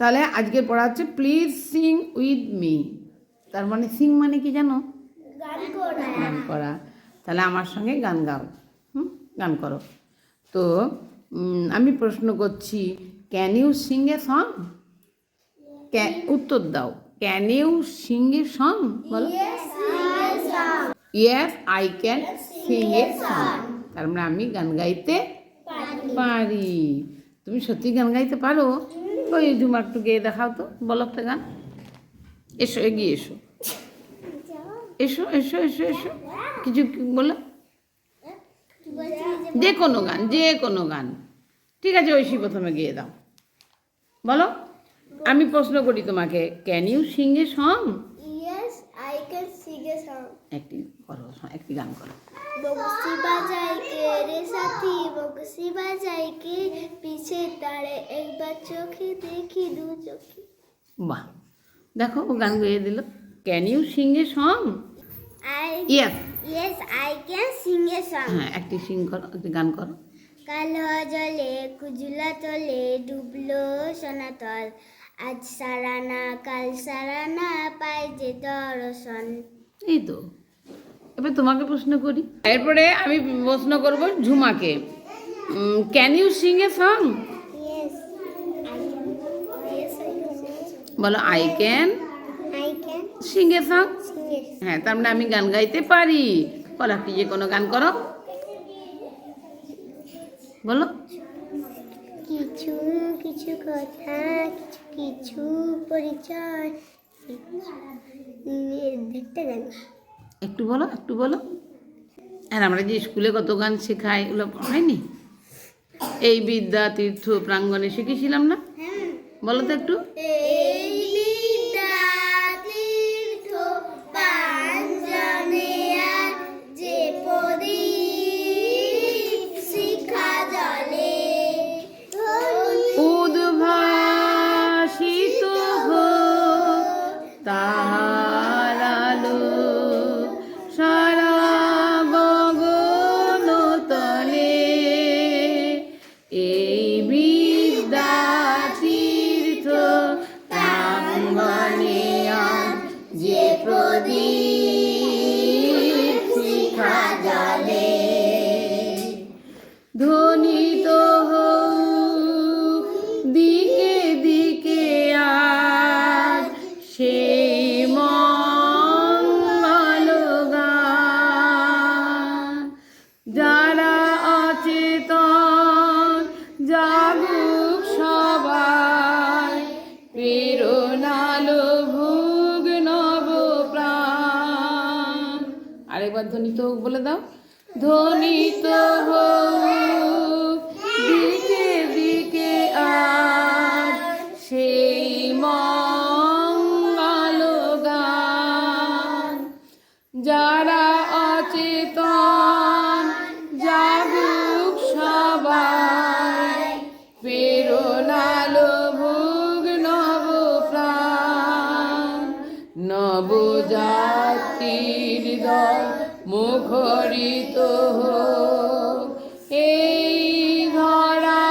তাহলে আজকে পড়া হচ্ছে প্লিজ সিং উইথ মি তার মানে সিং মানে কি জানো? গান করা। তাহলে আমার সঙ্গে গান গাও। হুম? গান করো। তো আমি প্রশ্ন করছি can you sing a song উত্তর দাও। Can you sing a song বলো। Yes I can sing a song তার মানে আমি গান গাইতে পারি। তুমি সত্যি গান গাইতে পারো? ওই ঝুমা একটু গেয়ে দেখাও তো বলো একটা গান। এসো এগিয়ে এসো। এসো এসো এসো এসো। কিছু বলো? যে কোনো গান যে কোনো গান। ঠিক আছে ঐশী প্রথমে গিয়ে দাও। বলো আমি প্রশ্ন করি তোমাকে can you sing a song yes I can sing a song একটি করো একটি গান করো। বাজাই কে রে সাথী? বক্সি বাজাই কে? পিছে তারে একবার চোখে দেখি দু চোখে। বাহ দেখো ও গান গেয়ে দিল। Can you sing a song I yes yes I can sing a song হ্যাঁ একটি সিং করো একটি গান করো। কালো জলে কুজলা তলে ডুবলো সোনাতল। আজ সারানা কাল সারানা পাই যে দর্শন। এই তো। এবার তোমাকে প্রশ্ন করি। এরপরে আমি প্রশ্ন করব ঝুমাকে। Can you sing a song বলো I can I can sing a song হ্যাঁ তার মানে আমি গান গাইতে পারি। বলো একটি যে কোনো গান করো। বলো। কিছু কিছু কথা কিছু কিছু পরিচয়। দেখতে গান। একটু বলো একটু বলো। আর আমরা যে স্কুলে কত গান শেখাই ওগুলো হয়নি? এই বিদ্যা তীর্থ প্রাঙ্গণে শিখেছিলাম না? বলো তো একটু। প্রদীপ শিখা জালে আরেকবার ধ্বনিত হোক বলে দাও। ধ্বনিত হোক, দিকে দিকে আজ সেই মঙ্গল গান। যারা অচেতন, জাগুক সবাই প্রেরণালো ভোগ নব প্রাণ নবজাতির দল মুখরিত এই ধরা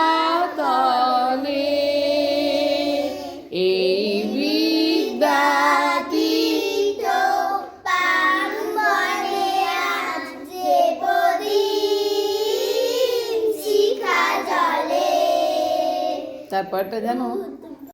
তলে এই বিদ্যাতি তারপরটা জানো?